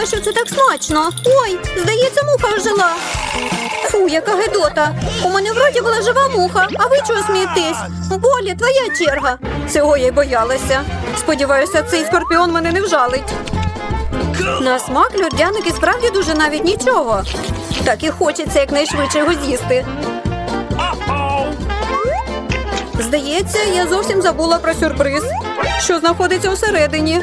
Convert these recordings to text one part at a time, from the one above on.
Я що це так смачно. Ой, здається, муха ожила. Фу, яка гидота. У мене вроді була жива муха, а ви чого смієтесь? Болі, твоя черга. Цього я й боялася. Сподіваюся, цей скорпіон мене не вжалить. На смак льодяник і справді дуже навіть нічого. Так і хочеться якнайшвидше його з'їсти. Здається, я зовсім забула про сюрприз, що знаходиться всередині.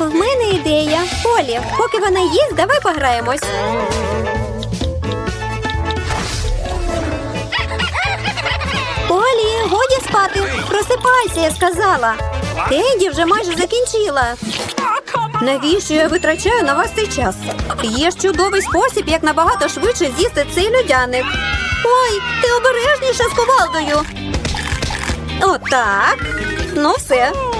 В мене ідея. Полі, поки вона їсть, давай пограємось. Полі, годі спати. Просипайся, я сказала. Кенді вже майже закінчила. Навіщо я витрачаю на вас цей час? Є ж чудовий спосіб, як набагато швидше з'їсти цей льодяник. Ой, ти обережніше з ковалдою. Отак. Ну все.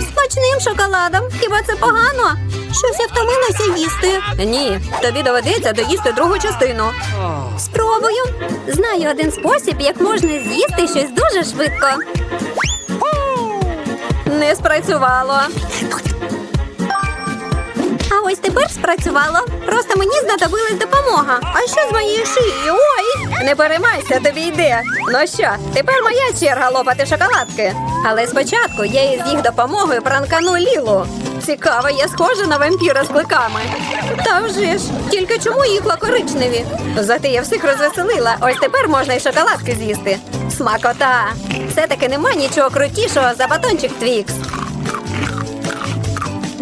Смачним шоколадом. Хіба це погано? Щось я втомилася їсти. Ні, тобі доведеться доїсти другу частину. Спробую. Знаю один спосіб, як можна з'їсти щось дуже швидко. Не спрацювало. Ось тепер спрацювало. Просто мені знадобилась допомога. А що з моєю шиєю? Ой! Не переймайся, тобі йде. Ну що, тепер моя черга лопати шоколадки. Але спочатку я із їх допомогою пранкану Лілу. Цікаво, я схожа на вампіра з кликами. Та вже ж, тільки чому їх коричневі? Зате я всіх розвеселила. Ось тепер можна й шоколадки з'їсти. Смакота! Все-таки нема нічого крутішого за батончик Твікс.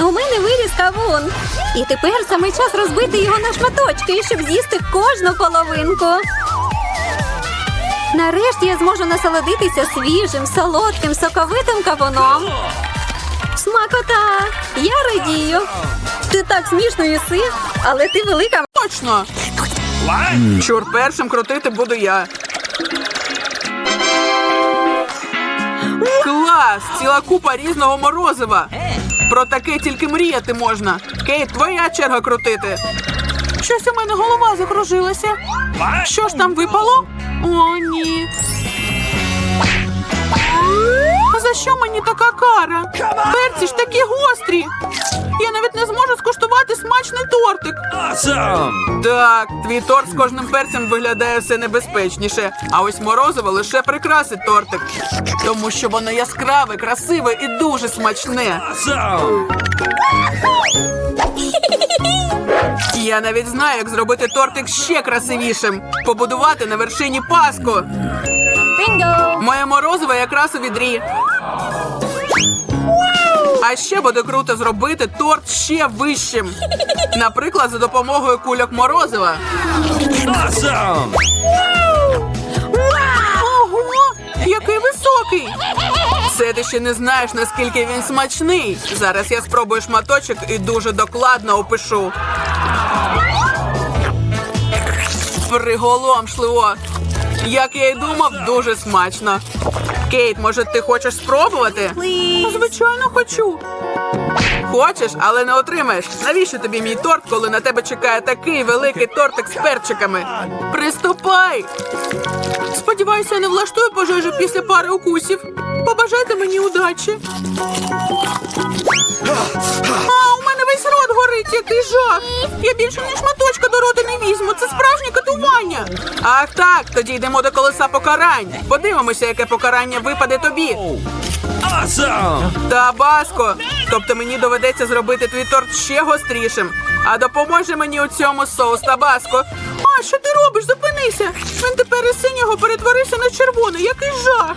У мене виріс кавун. І тепер саме час розбити його на шматочки, щоб з'їсти кожну половинку. Нарешті я зможу насолодитися свіжим, солодким, соковитим кавуном. Смакота! Я радію. Ти так смішно їси, але ти велика Точно! Чур першим крутити буду я. Клас! Ціла купа різного морозива. Про таке тільки мріяти можна. Кейт, твоя черга крутити. Щось у мене голова закружилася. Що ж там випало? О, ні. За що мені така кара? Перці ж такі гострі. Я навіть не зможу Awesome! Так, твій торт з кожним перцем виглядає все небезпечніше, а ось морозиво лише прикрасить тортик, тому що воно яскраве, красиве і дуже смачне. Я навіть знаю, як зробити тортик ще красивішим. Побудувати на вершині паску. Моє морозиво якраз у відрі. А ще буде круто зробити торт ще вищим. Наприклад, за допомогою кульок морозива. Awesome! Ого, який високий! Це ти ще не знаєш, наскільки він смачний. Зараз я спробую шматочок і дуже докладно опишу. Приголомшливо. Як я й думав, дуже смачно. Кейт, може, ти хочеш спробувати? Звичайно, хочу. Хочеш, але не отримаєш. Навіщо тобі мій торт, коли на тебе чекає такий великий тортик з перчиками? Приступай! Сподіваюся, я не влаштую пожежу після пари укусів. Побажайте мені удачі. Рот горить, який жах. Я більше ні шматочка до рота не візьму. Це справжнє катування. Ах так, тоді йдемо до колеса покарань. Подивимося, яке покарання випаде тобі. Awesome! Табаско. Тобто мені доведеться зробити твій торт ще гострішим. А допоможе мені у цьому соус Табаско. А що ти робиш? Зупинися. Він тепер із синього перетворився на червоний. Який жах.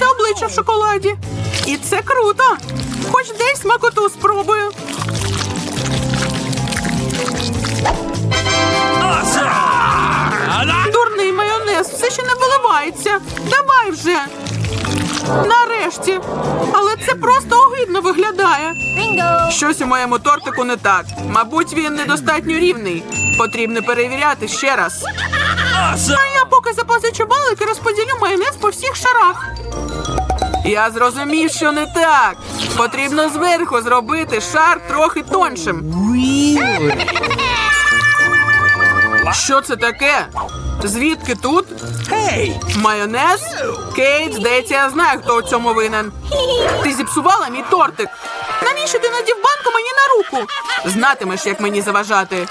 все обличчя в шоколаді. І це круто. Хоч десь смакоту спробую. Дурний майонез все ще не виливається. Давай вже. Нарешті. Але це просто огидно виглядає. Щось у моєму тортику не так. Мабуть, він недостатньо рівний. Потрібно перевіряти ще раз. Awesome! А я поки запозичу балик і розподілю майонез по всіх шарах. Я зрозумів, що не так. Потрібно зверху зробити шар трохи тоншим. Що це таке? Звідки тут? Hey! Майонез? Кейт, здається, я знаю, хто у цьому винен. Ти зіпсувала мій тортик. Навіщо ти надів банку мені на руку? Знатимеш, як мені заважати.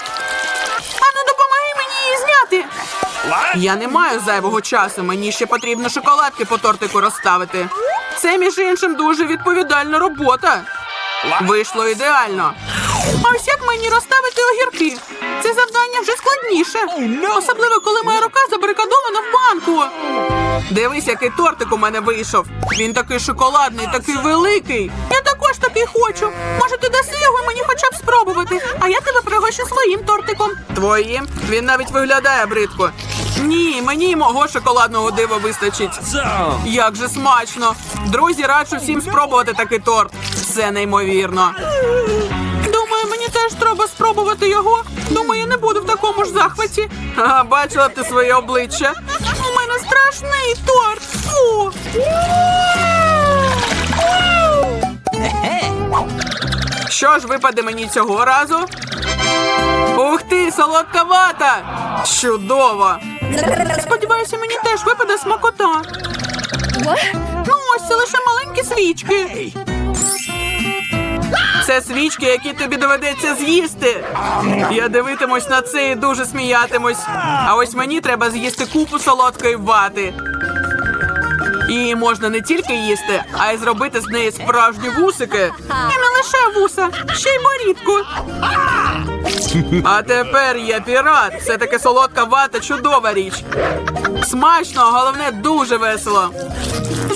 Я не маю зайвого часу. Мені ще потрібно шоколадки по тортику розставити. Це, між іншим, дуже відповідальна робота. Вийшло ідеально. А ось як мені розставити огірки? Це завдання вже складніше. Особливо, коли моя рука забарикадована в банку. Дивись, який тортик у мене вийшов. Він такий шоколадний, такий великий. Я також такий хочу. Може, ти даси його мені хоча б спробувати, а я тебе пригощу своїм тортиком. Твоїм? Він навіть виглядає бридко. Ні, мені мого шоколадного дива вистачить. Як же смачно! Друзі, раджу всім спробувати такий торт. Це неймовірно. Думаю, мені теж треба спробувати його. Думаю, я не буду в такому ж захваті. Ага, бачила ти своє обличчя. У мене страшний торт. Фу. Що ж випаде мені цього разу? Ух ти, солодка вата! Чудово! Сподіваюся, мені теж випаде смакота. Ну, ось це лише маленькі свічки. Це свічки, які тобі доведеться з'їсти. Я дивитимусь на це і дуже сміятимусь. А ось мені треба з'їсти купу солодкої вати. Її можна не тільки їсти, а й зробити з неї справжні вусики. І не лише вуса, ще й морідку. А тепер я пірат. Все таки солодка вата чудова річ. Смачно, а головне дуже весело.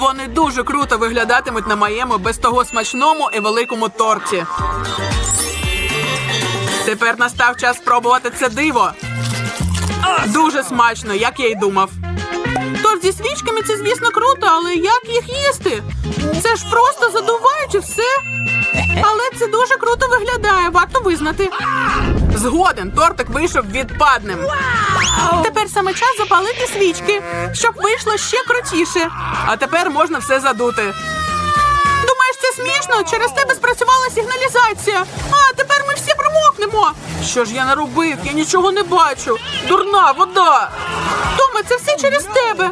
Вони дуже круто виглядатимуть на моєму без того смачному і великому торті. Тепер настав час спробувати це диво. Дуже смачно, як я й думав. Торт зі свічками це, звісно, круто, але як їх їсти? Це ж просто задуваючи все. Але це дуже круто виглядає, варто визнати. Згоден, тортик вийшов відпадним. Тепер саме час запалити свічки, щоб вийшло ще крутіше. А тепер можна все задути. Думаєш, це смішно? Через тебе спрацювала сигналізація. А тепер ми всі промокнемо. Що ж я наробив? Я нічого не бачу. Дурна вода. Тома, це все через тебе.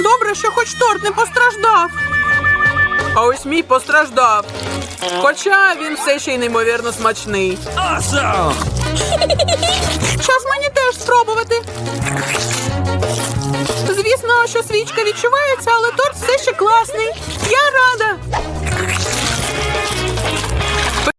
Добре, що хоч торт не постраждав. А ось мій постраждав. Хоча він все ще й неймовірно смачний. Awesome! Час мені теж спробувати. Звісно, що свічка відчувається, але торт все ще класний. Я рада.